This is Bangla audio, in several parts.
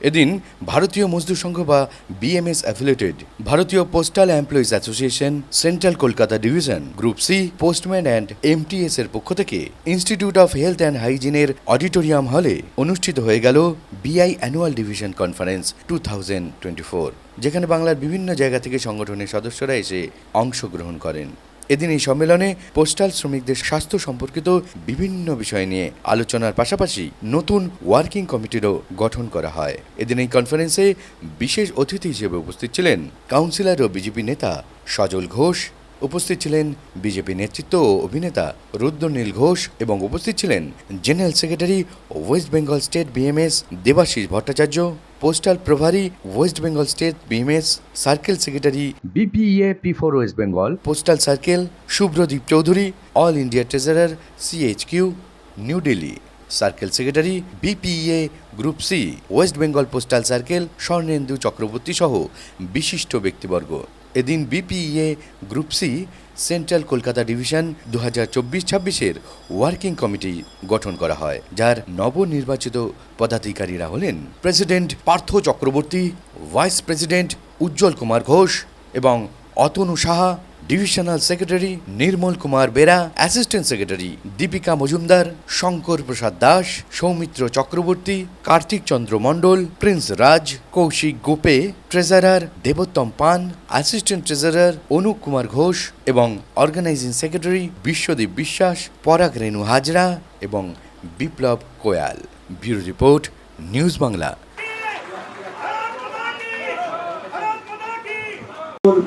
এদিন ভারতীয় মজদুর সংঘ বা BMS affiliated Bharatiya postal employees association central Kolkata division group C postman and MTS এর পক্ষ থেকে ইনস্টিটিউট অফ হেলথ অ্যান্ড হাইজিনের অডিটোরিয়াম হলে অনুষ্ঠিত হয়ে গেল বিআই অ্যানুয়াল ডিভিশন কনফারেন্স টু যেখানে বাংলার বিভিন্ন জায়গা থেকে সংগঠনের সদস্যরা এসে অংশগ্রহণ করেন। এদিন এই সম্মেলনে পোস্টাল শ্রমিকদের স্বাস্থ্য সম্পর্কিত বিভিন্ন বিষয় নিয়ে আলোচনার পাশাপাশি নতুন ওয়ার্কিং কমিটিরও গঠন করা হয়। এদিন এই কনফারেন্সে বিশেষ অতিথি হিসেবে উপস্থিত ছিলেন কাউন্সিলর ও বিজেপি নেতা সজল ঘোষ, উপস্থিত ছিলেন বিজেপি নেতৃত্ব ও অভিনেতা রুদ্রনীল ঘোষ এবং উপস্থিত ছিলেন general secretary West Bengal state BMS Debashis Bhattacharya. Postal প্রভারী West Bengal state BMS circle secretary BPA P four West Bengal postal circle Subhradeep Chowdhury all India treasurer CHQ New Delhi circle secretary BPA group C West Bengal postal circle Swarnendu Chakraborty সহ বিশিষ্ট ব্যক্তিবর্গ এদিন BPA group C central Kolkata division দু হাজার চব্বিশ ছাব্বিশের ওয়ার্কিং কমিটি গঠন করা হয়, যার নবনির্বাচিত পদাধিকারীরা হলেন president Partha Chakraborty, vice president Ujjwal Kumar Ghosh এবং Atanu Saha divisional secretary Nirmal Kumar Bera assistant secretary Dipika Majumdar Shankar Prasad Das Soumitra Chakraborty Kartik Chandra Mondal Prince Raj Kaushik Gope treasurer Debottam Pan assistant treasurer Anup Kumar Ghosh এবং অর্গানাইজিং সেক্রেটারি বিশ্বদীপ বিশ্বাস পরাগ রেণু হাজরা এবং Biplab Koyal bureau report news Bangla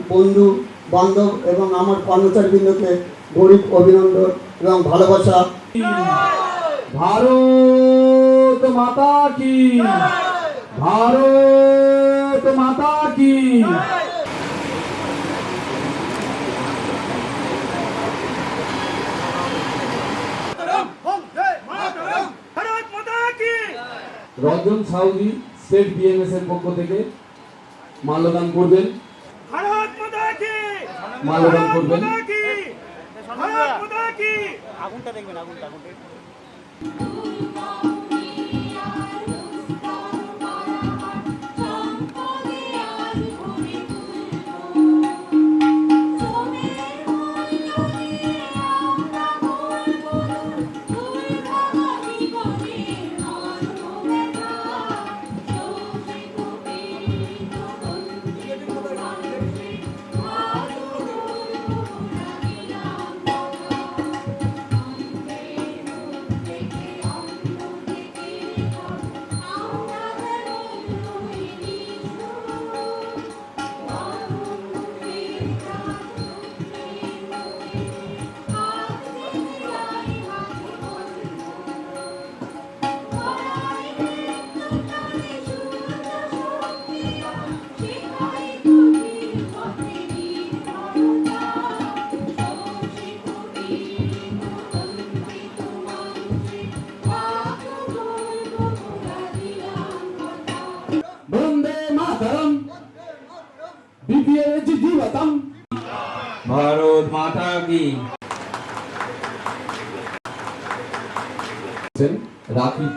বন্ধু বান্ধব এবং আমার কর্মচারীবৃন্দকে গরিব অভিনন্দন এবং ভালোবাসা। ভারত মাতা কি? ভারত মাতা কি? রঞ্জন সাউদি স্টেট বিএমএস এর পক্ষ থেকে মাল্যদান করবেন। মাল্যদান করবেন। আগুনটা দেখবেন আগুনটা আগুনটা।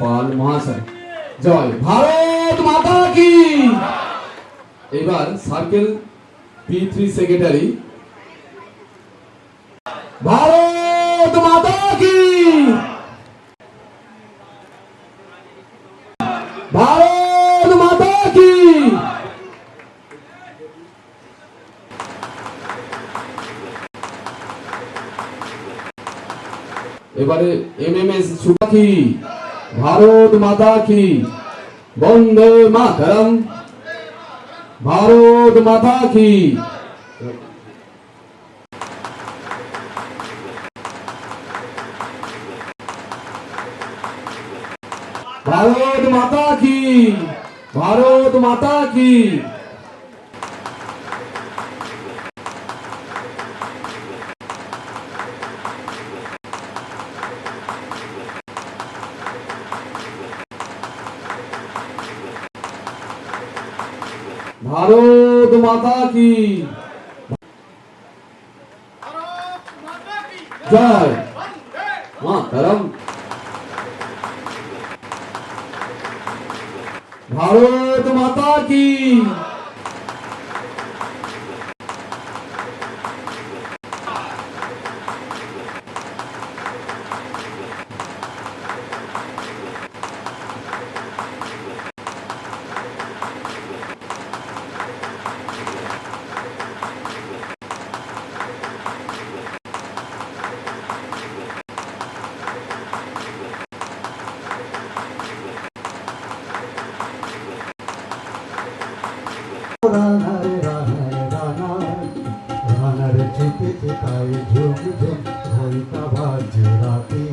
পাল মহাশয়। জয় ভারত মাতা কি। এবার circle P three secretary Bharat Mata কি। ভারত মাতা কি। এবারে এমএমএস সুপাখি। ভারত মাতা কি? বন্দে মাতরম। ভারত মাতা কি? ভারত মাতা কি? ভারত মাতা কি? ভারত মাতা কি জয় মাতরম ভারত মাতা কি রানার রানার রানার রানার চেপে চেপাই ঝুম ঝুম ঘণ্টা বাজে রাতে।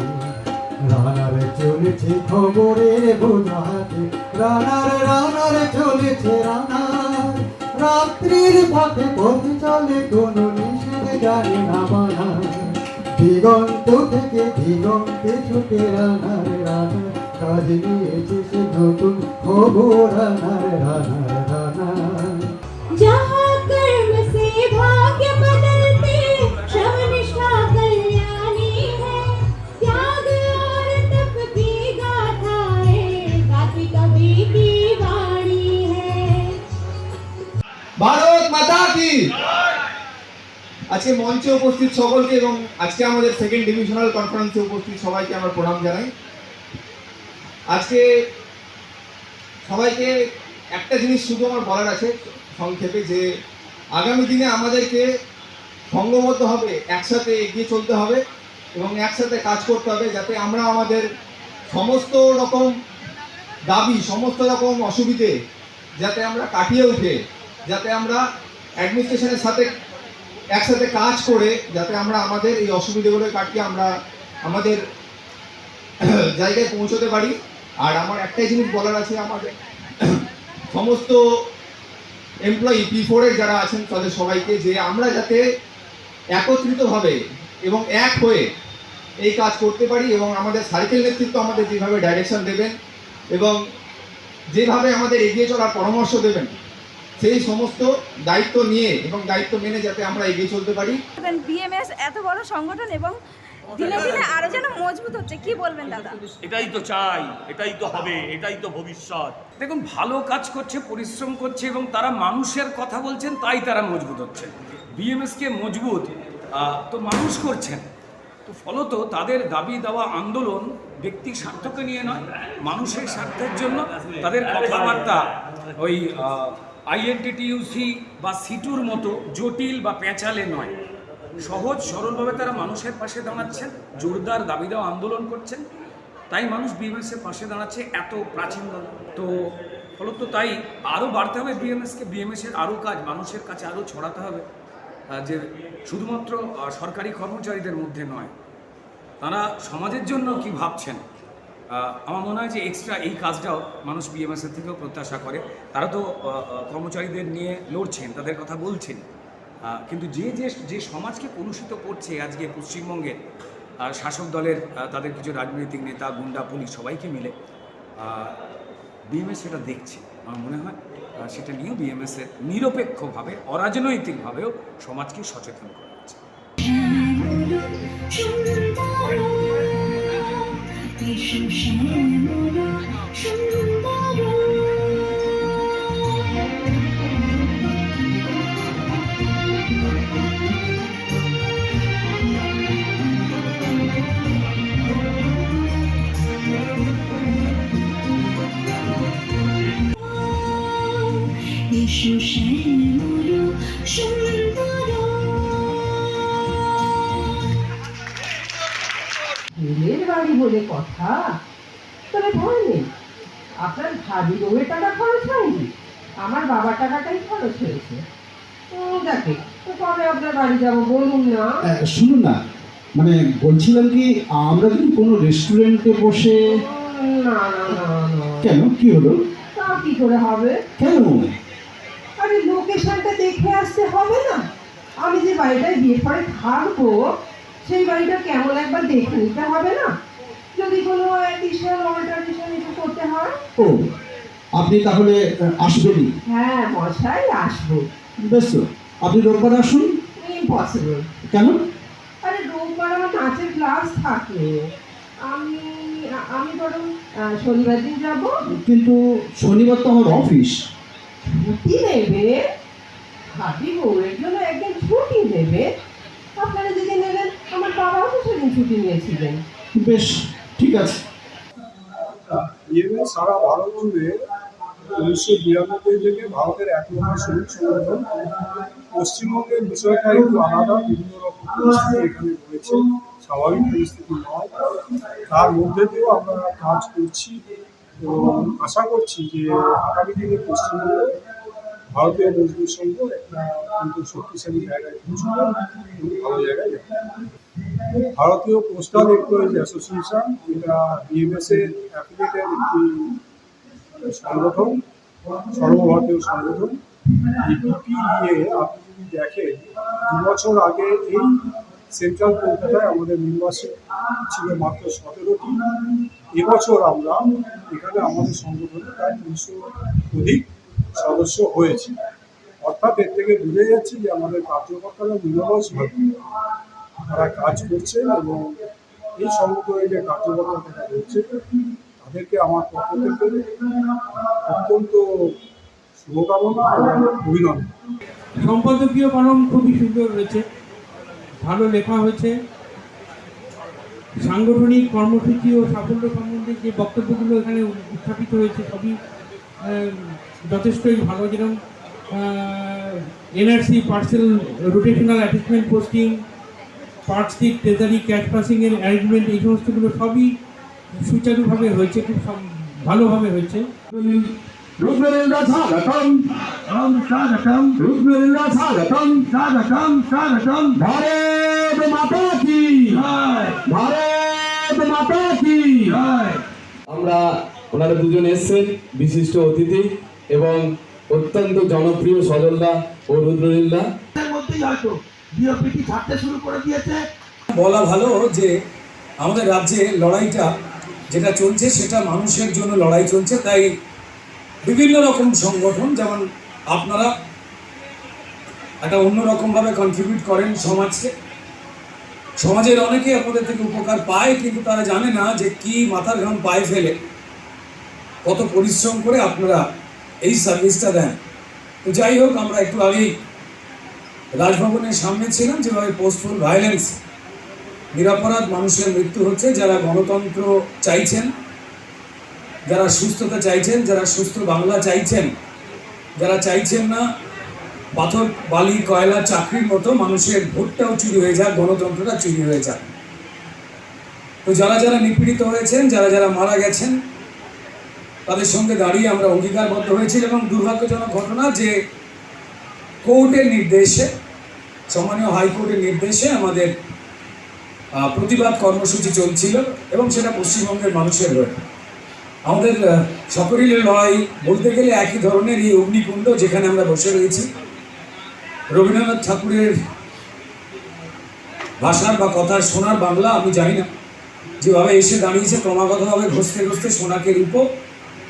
রানার চলেছে খবরের বোঝাতে। রানার রানার চলেছে রানার রাত্রির পথে পথ চলে কোনো নিষেধ জানে না মানা দিগন্ত থেকে দিগন্তে ছুটে রানার রানার কাজ নিয়েছে সে নতুন খবর রানার রানার। ভারত মাতা কি? আজকে মঞ্চে উপস্থিত সকলকে এবং আজকে আমাদের সেকেন্ড ডিভিশনাল কনফারেন্সে উপস্থিত সবাইকে আমার প্রণাম জানাই। আজকে সবাইকে একটা জিনিস শুধু আমার বলার আছে সংক্ষেপে, যে আগামী দিনে আমাদেরকে সঙ্গবদ্ধ হবে, একসাথে এগিয়ে চলতে হবে এবং একসাথে কাজ করতে হবে যাতে আমরা আমাদের সমস্ত রকম দাবি, সমস্ত রকম অসুবিধে যাতে আমরা কাটিয়ে উঠে। যাতে আমরা অ্যাডমিনিস্ট্রেশনের সাথে একসাথে কাজ করে যাতে আমরা আমাদের এই অসুবিধেগুলো কাটিয়ে আমরা আমাদের জায়গায় পৌঁছতে পারি। আর আমার একটাই জিনিস বলার আছে, আমাদের সমস্ত এমপ্লয়ি পি ফোরের যারা আছেন, তাদের সবাইকে যে আমরা যাতে একত্রিতভাবে এবং এক হয়ে এই কাজ করতে পারি এবং আমাদের সার্কেল নেতৃত্ব আমাদের যেভাবে ডাইরেকশন দেবেন এবং যেভাবে আমাদের এগিয়ে চলার পরামর্শ দেবেন সেই সমস্ত দায়িত্ব নিয়ে এবং দায়িত্ব মেনে যাতে আমরা এগিয়ে চলতে পারি। বিএমএস এত বড় সংগঠন এবং দিনে দিনে আরও যেন মজবুত হচ্ছে কি বলবেন দাদা? এটাই তো চাই এটাই তো হবে এটাই তো ভবিষ্যৎ। দেখুন ভালো কাজ করছে পরিশ্রম করছে এবং তারা মানুষের কথা বলছেন তাই তারা মজবুত হচ্ছে। বিএমএসকে মজবুত তো মানুষ করছেন। তো ফলত তাদের দাবি দেওয়া আন্দোলন ব্যক্তি স্বার্থকে নিয়ে নয় মানুষের স্বার্থের জন্য তাদের কথাবার্তা ওই আইএনটিটিউসি বা সিটুর মতো জটিল বা পেঁচালে নয়। সহজ, সরলভাবে তারা মানুষের পাশে দাঁড়াচ্ছেন, জোরদার দাবি দেওয়া আন্দোলন করছেন। তাই মানুষ বিএমএসের পাশে দাঁড়াচ্ছে এত প্রাচীন তো ফলত তাই আরও বাড়তে হবে বিএমএসকে, বিএমএসের আরও কাজ, মানুষের কাছে আরও ছড়াতে হবে। যে শুধুমাত্র সরকারি কর্মচারীদের মধ্যে নয়, তারা সমাজের জন্য কি ভাবছেন? আমার মনে হয় যে এক্সট্রা এই কাজটাও মানুষ বিএমএসের থেকেও প্রত্যাশা করে। তারা তো কর্মচারীদের নিয়ে লড়ছেন, তাদের কথা বলছেন। কিন্তু যে যে যে সমাজকে কলুষিত করছে আজকে পশ্চিমবঙ্গের শাসক দলের তাদের কিছু রাজনৈতিক নেতা, গুন্ডা, পুলিশ সবাইকে মিলে বিএমএস সেটা দেখছে। আমার মনে হয় সেটা নিয়েও বিএমএসের নিরপেক্ষভাবে, অরাজনৈতিকভাবেও সমাজকে সচেতন করা হচ্ছে। এসো কথা তবে নেই। আপনার ভাবি বউয়ের টাকা খরচ হয়নি আমার বাবার টাকাটাই খরচ হয়েছে। দেখে তো কবে আপনার বাড়ি যাব বলুন না? শুনুন না মানে বলছিলাম কি আমরা যদি কোনো রেস্টুরেন্টে বসে না না না কেন? কি হলো? তা কি করে হবে? কেন? আরে লোকেশনটা দেখে আসতে হবে না। আমি যে বাড়িটায় বিয়ে পরে থাকব সেই বাড়িটা কেমন একবার দেখে নিতে হবে না? যদি কোনো অ্যাডিশন অল্টারনেশন কিছু করতে হয়? ও আপনি তাহলে আহ, আসবেনই হ্যাঁ মশাই আসব। বেশ আপনি রোববার আসুন। ইম্পসিবল কেন? আরে রোববার আমার নাচের ক্লাস থাকে আমি আমি বরং শনিবার দিন যাব। কিন্তু শনিবার তো আমার অফিস ছুটি নেবে। ভাবি বউয়ের জন্য একদিন ছুটি নেবে। আপনারা যদি নেবেন আমার বাবাও তো সেদিন ছুটি নিয়েছিলেন। বেশ ঠিক আছে। বিএমএস সারা ভারত জুড়ে উনিশশো বিরানব্বই থেকে ভারতের এক নম্বর শ্রমিক সংগঠন। পশ্চিমবঙ্গের বিষয়টা একটু আলাদা বিভিন্ন রকম পরিস্থিতি এখানে রয়েছে। স্বাভাবিক পরিস্থিতি নয়। তার মধ্যে দিয়েও আমরা কাজ করছি। এবং আশা করছি যে আগামী দিনে পশ্চিমবঙ্গে ভারতীয় মজদুর সংঘ একটা কিন্তু শক্তিশালী জায়গায় পৌঁছবে ভালো জায়গায় ভারতীয় পোস্টাল এমপ্লয়িজ অ্যাসোসিয়েশন এটা বিএমএস এর অ্যাফিলিয়েটের একটি সংগঠন, সর্বভারতীয় সংগঠন, এই বিপিইএ আপনি যদি দেখেন, দু বছর আগে এই সেন্ট্রাল কলকাতায় আমাদের মেম্বারশিপ ছিল মাত্র সতেরোটি। এবছর আমরা এখানে আমাদের সংগঠনে প্রায় তিনশো অধিক সদস্য হয়েছে। অর্থাৎ এর থেকে বুঝে যাচ্ছে যে আমাদের কার্যকর্তারা নিরলসভাবে তারা কাজ করছেন এবং এই সংগঠনের যে কার্যকর্তা তারা রয়েছে, তাদেরকে আমার পক্ষ থেকে অত্যন্ত শুভকামনা এবং অভিনন্দন। সম্পাদকীয় কলম খুবই সুন্দর হয়েছে ভালো লেখা হয়েছে। সাংগঠনিক কর্মসূচি ও সাফল্য সম্বন্ধে যে বক্তব্যগুলো এখানে উত্থাপিত হয়েছে, সবই যথেষ্টই ভালো। যেরকম NRC parcel rotational attachment posting পার্টসিট treasury cash পাসিংয়ের অ্যারেঞ্জমেন্ট এই সমস্তগুলো সবই সুচারুভাবে হয়েছে খুব সম- ভালোভাবে হয়েছে। রুদ্রেন্দ্র স্বাগতম। স্বাগতম। রুদ্রেন্দ্র স্বাগতম। স্বাগতম স্বাগতম। ভারত মাতা কি? ভারত মাতা কি? আমরা ওনারা দুজন এসছেন বিশিষ্ট অতিথি এবং অত্যন্ত জনপ্রিয় সজলদা ও রুদ্রলীলা। বলা ভালো যে আমাদের রাজ্যে লড়াইটা যেটা চলছে, সেটা মানুষের জন্য লড়াই চলছে। তাই বিভিন্ন রকম সংগঠন, যেমন আপনারা একটা অন্যরকমভাবে কন্ট্রিবিউট করেন সমাজকে। সমাজের অনেকে আপনাদের থেকে উপকার পায়, কিন্তু তারা জানে না যে কি মাথার ঘাম পায়ে ফেলে। কত পরিশ্রম করে আপনারা এই সার্ভিসটা দেন। তো যাই হোক, আমরা একটু আগেই রাজভবনের সামনে ছিলাম, যেভাবে পোস্টফুল ভায়োলেন্স নিরাপরাধ মানুষের মৃত্যু হচ্ছে, যারা গণতন্ত্র চাইছেন, যারা সুস্থতা চাইছেন, যারা সুস্থ বাংলা চাইছেন, যারা চাইছেন না, পাথর, বালি, কয়লা, চাকরির মতো মানুষের ভোটটাও চুরি হয়ে যাক, গণতন্ত্রটা চুরি হয়ে যাক। তো যারা যারা নিপীড়িত হয়েছেন, যারা যারা মারা গেছেন, তাদের সঙ্গে দাঁড়িয়ে আমরা অঙ্গীকারবদ্ধ হয়েছি এবং দুর্ভাগ্যজনক ঘটনা যে কোর্টের নির্দেশে সম্মানীয় হাইকোর্টের নির্দেশে আমাদের প্রতিবাদ কর্মসূচি চলছিল এবং সেটা পশ্চিমবঙ্গের মানুষের হয়ে। আমাদের সকলের লড়াই বলতে গেলে একই ধরনের এই অগ্নিকুণ্ড যেখানে আমরা বসে রয়েছি। রবীন্দ্রনাথ ঠাকুরের ভাষার বা কথার শোনার বাংলা আমি জানি না। যেভাবে এসে দাঁড়িয়েছে, ক্রমাগতভাবে ঘষতে ঘষতে সোনাকে রূপ,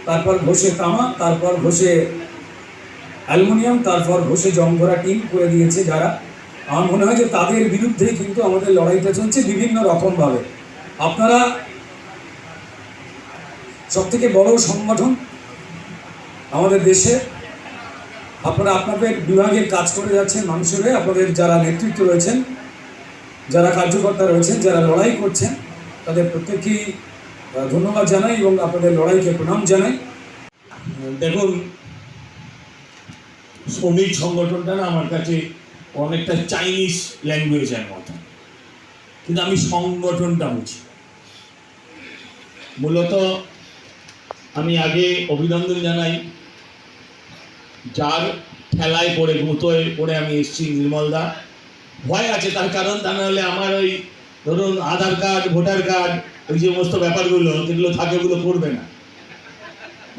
তারপর ঘষে তামা, তারপর ঘষে অ্যালুমিনিয়াম, তারপর ঘষে জংভরা টিন করে দিয়েছে যারা। আমার মনে হয় যে তাদের বিরুদ্ধে কিন্তু আমাদের লড়াইটা চলছে বিভিন্ন রকমভাবে। আপনারা সব থেকে বড় সংগঠন আমাদের দেশে, আপনারা আপনাদের বিভাগে কাজ করে যাচ্ছেন মানুষের হয়ে, আপনাদের যারা নেতৃত্ব রয়েছেন, যারা কার্যকর্তা রয়েছেন, যারা লড়াই করছেন, তাদের প্রত্যেকেই ধন্যবাদ জানাই এবং আপনাদের লড়াইকে প্রণাম জানাই। দেখুন, শ্রমিক সংগঠনটা না আমার কাছে অনেকটা চাইনিজ ল্যাঙ্গুয়েজের মতো কিন্তু আমি সংগঠনটা বুঝি। মূলত আমি আগে অভিনন্দন জানাই, যার ঠেলায় পড়ে, গুঁতোয় পড়ে আমি এসেছি নির্মলদা ভয় আছে তার কারণ, তা নাহলে আমার ওই ধরুন আধার কার্ড, ভোটার কার্ড, ওই যে সমস্ত ব্যাপারগুলো, যেগুলো থাকে ওগুলো করবে না।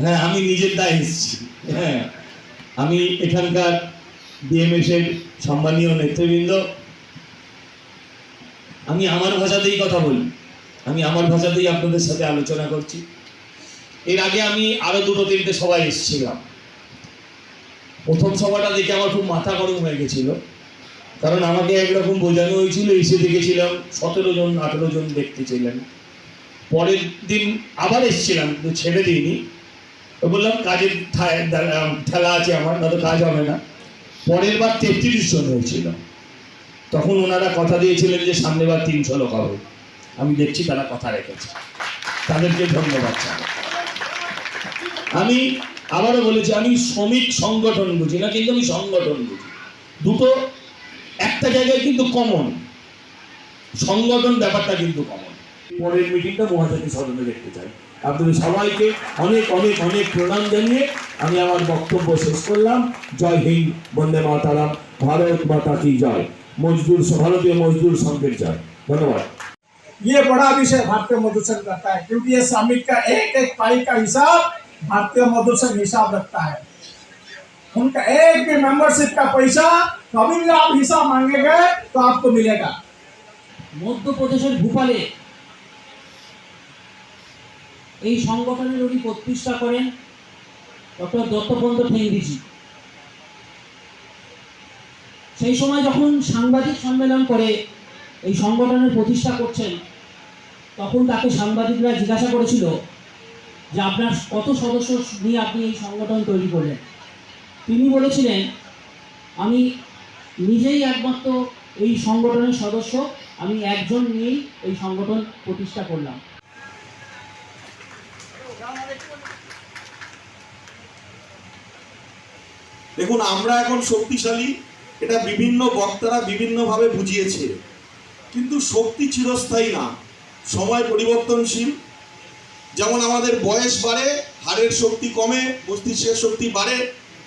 হ্যাঁ আমি নিজের দায় এসেছি। হ্যাঁ আমি এখানকার বিএমএস এর সম্মানীয় নেতৃবৃন্দ, আমি আমার ভাষাতেই কথা বলি। আমি আমার ভাষাতেই আপনাদের সাথে আলোচনা করছি। এর আগে আমি আরও দুটো, তিনটে সবাই এসেছিলাম। প্রথম সভাটা দেখে আমার খুব মাথা গরম হয়ে গেছিল। কারণ আমাকে একরকম বোঝানো হয়েছিল, এসে দেখেছিলাম সতেরো জন, আঠেরো জন দেখতে ছিলেন। পরের দিন আবার এসেছিলাম কিন্তু ছেড়ে দিইনি। বললাম, কাজের ঠেলা আছে আমার, না তো কাজ হবে না। পরের বার তেত্রিশ জন হয়েছিল তখন ওনারা কথা দিয়েছিলেন যে সামনেবার তিনশো লোক হবে। আমি দেখছি তারা কথা রেখেছে। তাদেরকে ধন্যবাদ আমি আবারও বলেছি, আমি শ্রমিক সংগঠন বুঝি না, কিন্তু আমি সংগঠন বুঝি। দুটো, একটা জায়গায় কিন্তু কমন সংগঠন ব্যাপারটা কিন্তু কমন পরের মিটিংটা মহাজাতি সদনে দেখতে চাই। আপনাদের সবাইকে অনেক অনেক অনেক প্রণাম জানিয়ে আমি আমার বক্তব্য শেষ করলাম জয় হিন্দ বন্দে মাতারাম ভারত মাতা কি জয় মজদুর ভারতীয় মজদুর সংঘের জয় ধন্যবাদ ये बड़ा विषय भारतीय मजदूर संघ करता है क्योंकि ये श्रमिक का एक एक पाई का हिसाब भारतीय मजदूर संघ हिसाब रखता है उनका एक भी मेंबरशिप का पैसा कभी भी आप हिसाब मांगेंगे तो आपको मिलेगा মধ্যপ্রদেশের ভূপালে এই সংগঠনের উনি প্রতিষ্ঠা করেন ডক্টর দত্তপন্ত ঠেঙ্গিজি সেই সময় যখন সাংবাদিক সম্মেলন করে এই সংগঠনের প্রতিষ্ঠা করছেন, তখন তাকে সাংবাদিকরা জিজ্ঞাসা করেছিল যে আপনার কত সদস্য নিয়ে আপনি এই সংগঠন তৈরি করলেন? তিনি বলেছিলেন, আমি নিজেই একমাত্র এই সংগঠনের সদস্য, আমি একজন নিয়েই এই সংগঠন প্রতিষ্ঠা করলাম। দেখুন, আমরা এখন শক্তিশালী, এটা বিভিন্ন বক্তারা বিভিন্নভাবে বুঝিয়েছে। কিন্তু শক্তি চিরস্থায়ী না, সময় পরিবর্তনশীল। যেমন আমাদের বয়স বাড়ে, হাড়ের শক্তি কমে, মস্তিষ্কের শক্তি বাড়ে,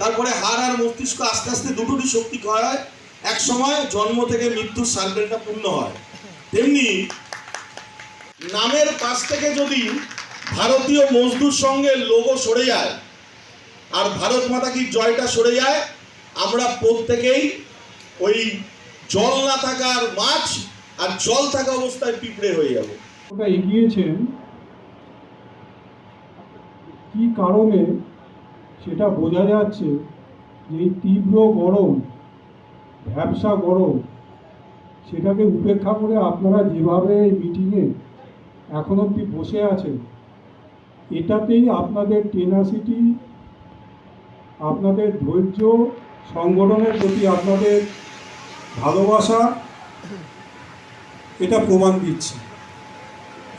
তারপরে হাড় আর মস্তিষ্ক আস্তে আস্তে দুটোরই শক্তি হয় এক সময় জন্ম থেকে মৃত্যুর সার্কেলটা পূর্ণ হয়। তেমনি নামের পাশ থেকে যদি ভারতীয় মজদুর সঙ্গে লোগো সরে যায়। আর ভারত মাতা কি জয়টা সরে যায়? আমরা প্রত্যেকেই ওই জল না থাকার মাছ আর জল থাকা অবস্থায় পিঁপড়ে হয়ে যাব। ওটা এগিয়েছেন। কি কারণে সেটা বোঝা যাচ্ছে যে তীব্র গরম, ভ্যাবসা গরম, সেটাকে উপেক্ষা করে আপনারা যেভাবে মিটিংয়ে এখন অবধি বসে আছেন এটাতেই আপনাদের টেনাসিটি আপনাদের ধৈর্য, সংগঠনের প্রতি আপনাদের ভালোবাসা, এটা প্রমাণ দিচ্ছে।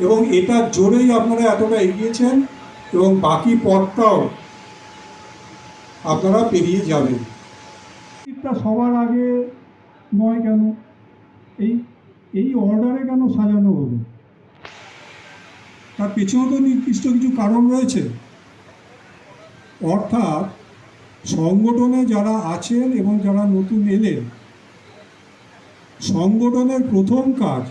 এবং এটার জোরেই আপনারা এতটা এগিয়েছেন এবং বাকি পথটাও আপনারা পেরিয়ে যাবেন। এটা সবার আগে নয় কেন? এই এই অর্ডারে কেন সাজানো হলো? তার পেছনে তো নির্দিষ্ট কিছু কারণ রয়েছে। অর্থাৎ সংগঠনে যারা আছেন এবং যারা নতুন এলেন, সংগঠনের প্রথম কাজ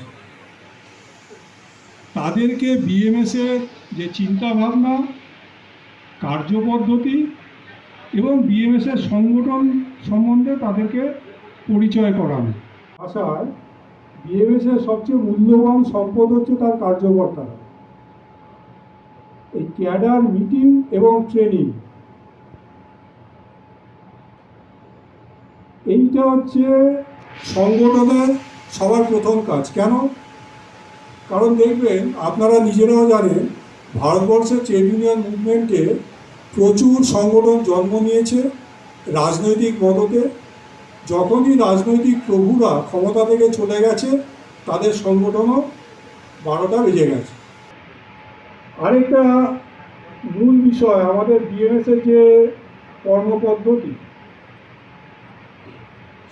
তাদেরকে বিএমএসের যে চিন্তাভাবনা, কার্যপদ্ধতি এবং বিএমএসের সংগঠন সম্বন্ধে তাদেরকে পরিচয় করানো। আশায় বিএমএসের সবচেয়ে মূল্যবান সম্পদ হচ্ছে তার কার্যকর্তারা এই ক্যাডার মিটিং এবং ট্রেনিং। এইটা হচ্ছে সংগঠনের সবার প্রথম কাজ। কেন? কারণ দেখবেন, আপনারা নিজেরাও জানেন, ভারতবর্ষের ট্রেড ইউনিয়ন মুভমেন্টে প্রচুর সংগঠন জন্ম নিয়েছে রাজনৈতিক মদতে। যখনই রাজনৈতিক প্রভুরা ক্ষমতা থেকে চলে গেছে, তাদের সংগঠনও বারোটা বেজে গেছে। আরেকটা মূল বিষয়, আমাদের বিএমএসের যে কর্মপদ্ধতি,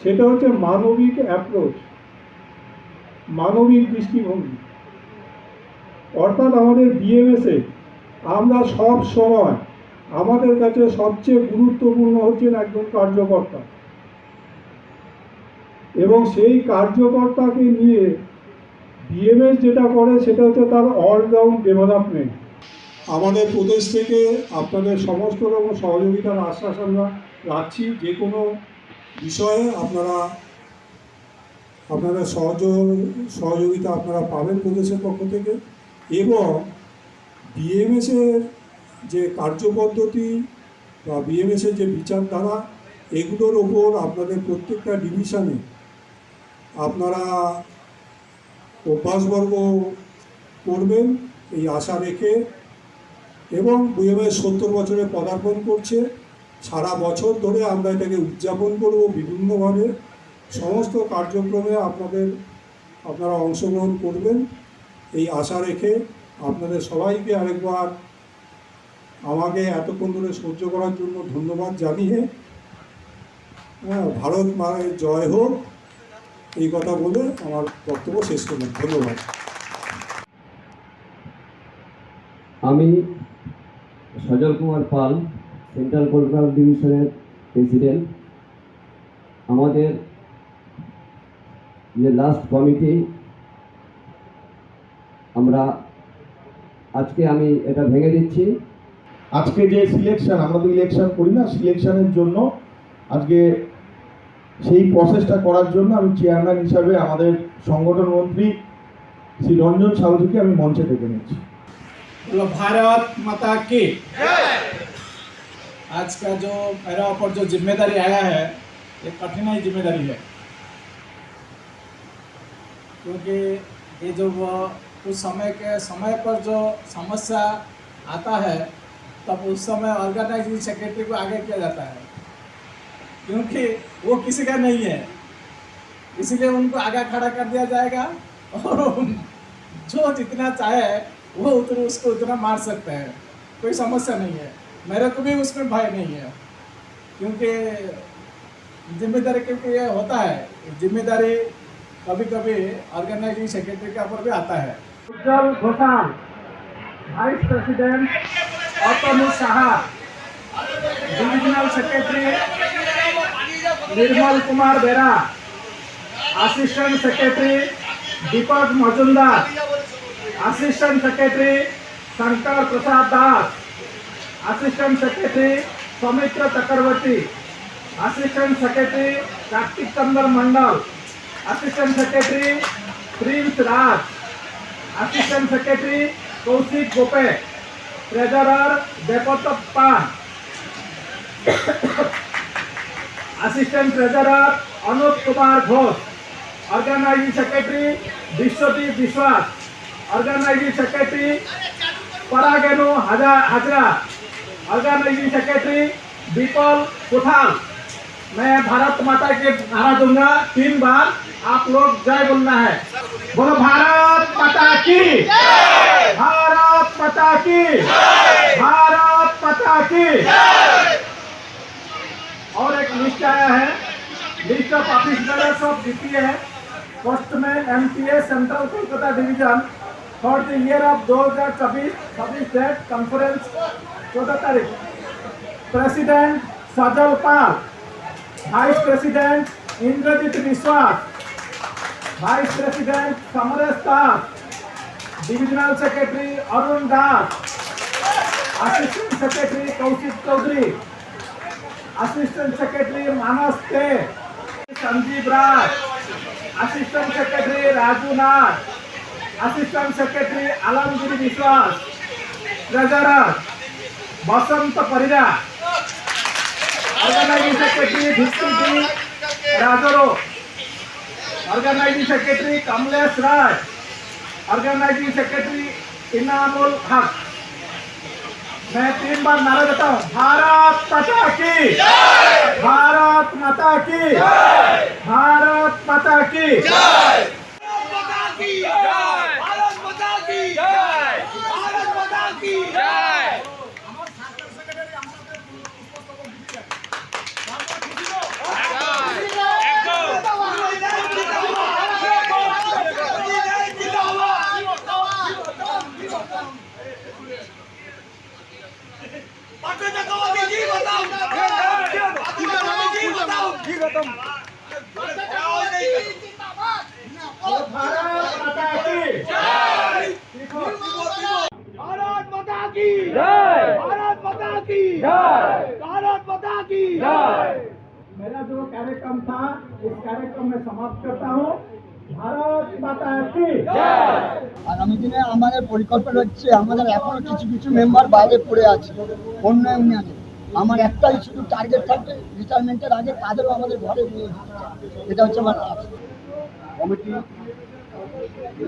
সেটা হচ্ছে মানবিক অ্যাপ্রোচ মানবিক দৃষ্টিভঙ্গি। অর্থাৎ আমাদের বিএমএসে আমরা সব সময় আমাদের কাছে সবচেয়ে গুরুত্বপূর্ণ হচ্ছেন একজন কার্যকর্তা। এবং সেই কার্যকর্তাকে নিয়ে বিএমএস যেটা করে সেটা হচ্ছে তার অলরাউন্ড ডেভেলপমেন্ট আমাদের প্রদেশ থেকে আপনাদের সমস্ত রকম সহযোগিতার আশ্বাস আমরা রাখছি। যে কোনো বিষয়ে আপনারা আপনাদের সহযোগ সহযোগিতা আপনারা পাবেন প্রদেশের পক্ষ থেকে। এবং বিএমএসের যে কার্যপদ্ধতি বা বিএমএসের যে বিচারধারা এগুলোর ওপর আপনাদের প্রত্যেকটা ডিভিশনে আপনারা অভ্যাসবর্গ করবেন, এই আশা রেখে, এবং বিএমএস সত্তর বছরে পদার্পণ করছে। সারা বছর ধরে আমরা এটাকে উদযাপন করব বিভিন্নভাবে। সমস্ত কার্যক্রমে আপনাদের, আপনারা অংশগ্রহণ করবেন। এই আশা রেখে আপনাদের সবাইকে আরেকবার আমাকে এতক্ষণ ধরে সহ্য করার জন্য ধন্যবাদ জানিয়ে হ্যাঁ ভারত মায়ের জয় হোক। এই কথা বলে আমার বক্তব্য শেষ করলাম। ধন্যবাদ। আমি সজল কুমার পাল সেন্ট্রাল কলকাতা ডিভিশনের প্রেসিডেন্ট। আমাদের যে লাস্ট কমিটি আমরা আজকে আমি এটা ভেঙে দিচ্ছি। আজকে যে সিলেকশন আমরা তো ইলেকশন করি না সিলেকশনের জন্য আজকে সেই প্রসেসটা করার জন্য আমি চেয়ারম্যান হিসাবে আমাদের সংগঠন মন্ত্রী শ্রী রঞ্জন সাউজিকে আমি মঞ্চে ডেকে নিচ্ছি बोलो भारत माता की आज का जो मेरा ऊपर जो जिम्मेदारी आया है ये कठिन ही जिम्मेदारी है क्योंकि ये जो वो उस समय के समय पर जो समस्या आता है तब उस समय ऑर्गेनाइजिंग सेक्रेटरी को आगे किया जाता है क्योंकि वो किसी का नहीं है। इसीलिए उनको आगे खड़ा कर दिया जाएगा और जो जितना चाहे वो उतना उसको उतना मार सकते हैं। कोई समस्या नहीं है। मेरे को भी उसमें भय नहीं है। क्योंकि ज़िम्मेदारी क्योंकि ये होता है। ज़िम्मेदारी कभी कभी ऑर्गेनाइजिंग सेक्रेटरी के ऊपर भी आता है। Ujjwal Ghoshal vice president Atanu Shah divisional secretary Nirmal Kumar Bera assistant secretary Deepak Majumdar assistant secretary Shankar Prasad Das assistant secretary Soumitra Chakraborty assistant secretary Kartik Chandra Mandal assistant secretary Prince Raj assistant secretary Kaushik Gope treasurer Devdutt Pan assistant treasurer Anup Kumar Ghosh organising secretary Biswadip Biswas organising secretary परागेनु हाजा Hazra organising secretary the people Kothal मैं भारत माता के नारा दूँगा। तीन बार आप लोग जय बोलना है। बोलो, भारत माता की। भारत माता की। भारत माता की। और एक लिस्ट आया है, list of office bearers of DPA postman MPA central Kolkata division for the year of 2024 छब्बीस डेट कॉन्फ्रेंस चौदह तारीख। President Sajal Pal vice president Indrajit Biswas vice president Samaresh Das divisional secretary Arun Das assistant secretary Kaushik Chowdhury assistant secretary Manas ते Sanjeev Raj assistant secretary Raju Nath assistant secretary Alamgiri Biswas treasurer Basant Parira organising secretary Vicky Rajro organising secretary Kamlesh Raj organising secretary Inamul Haq मैं तीन बार नारा देता हूँ। भारत माता की। भारत माता की। भारत माता की। भारत माता की। भारत की। भारत माता की भारत माता की मेरा जो कार्यक्रम था इस कार्यक्रम में समाप्त करता हूँ भारत माता की আগামী দিনে আমাদের পরিকল্পনা হচ্ছে আমাদের এখনো কিছু কিছু মেম্বার বাইরে পড়ে আছে অন্য ইউনিয়নে আমার একটাই শুধু টার্গেট থাকবে রিটায়ারমেন্টের আগে তাদেরও আমাদের ঘরে নিয়ে এটা হচ্ছে আমার committee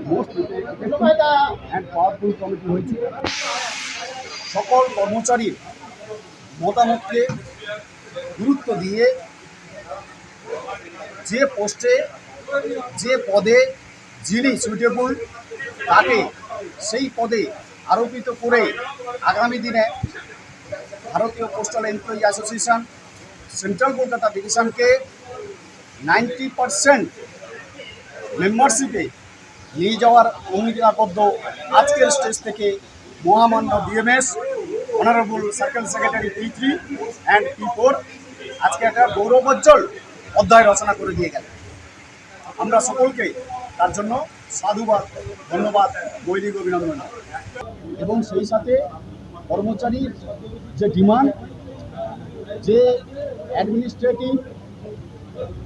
most and powerful committee হয়েছে। সকল কর্মচারীর মতামতকে গুরুত্ব দিয়ে যে পোস্টে যে পদে যিনি সুইটেবল তাকে সেই পদে আরোপিত করে আগামী দিনে Bharatiya postal employee association, central Kolkata ডিভিশনকে ninety percent মেম্বারশিপে নিয়ে যাওয়ার অঙ্গীকারবদ্ধ আজকের স্টেজ থেকে মহামান্য DMS honourable circle secretary P three and P four আজকে একটা গৌরবোজ্জ্বল অধ্যায় রচনা করে দিয়ে গেলেন। আমরা সকলকে তার জন্য সাধুবাদ, ধন্যবাদ গৈরিক অভিনন্দন। এবং সেই সাথে কর্মচারীর যে ডিমান্ড, যে অ্যাডমিনিস্ট্রেটিভ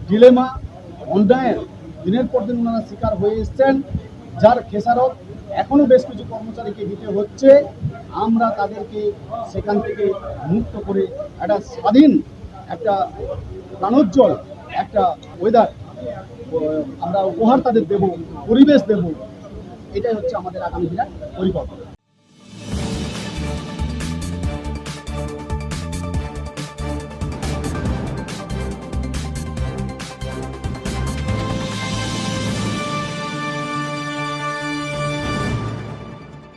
ডিলেমা অন্যায়ের দিনের পর দিন ওনারা শিকার হয়ে এসছেন, যার খেসারত এখনও বেশ কিছু কর্মচারীকে দিতে হচ্ছে। আমরা তাদেরকে সেখান থেকে মুক্ত করে একটা স্বাধীন, একটা প্রাণোজ্জ্বল, একটা ওয়েদার আমরা উপহার তাদের দেব, পরিবেশ দেব। এটাই হচ্ছে আমাদের আগামী দিনের পরিকল্পনা।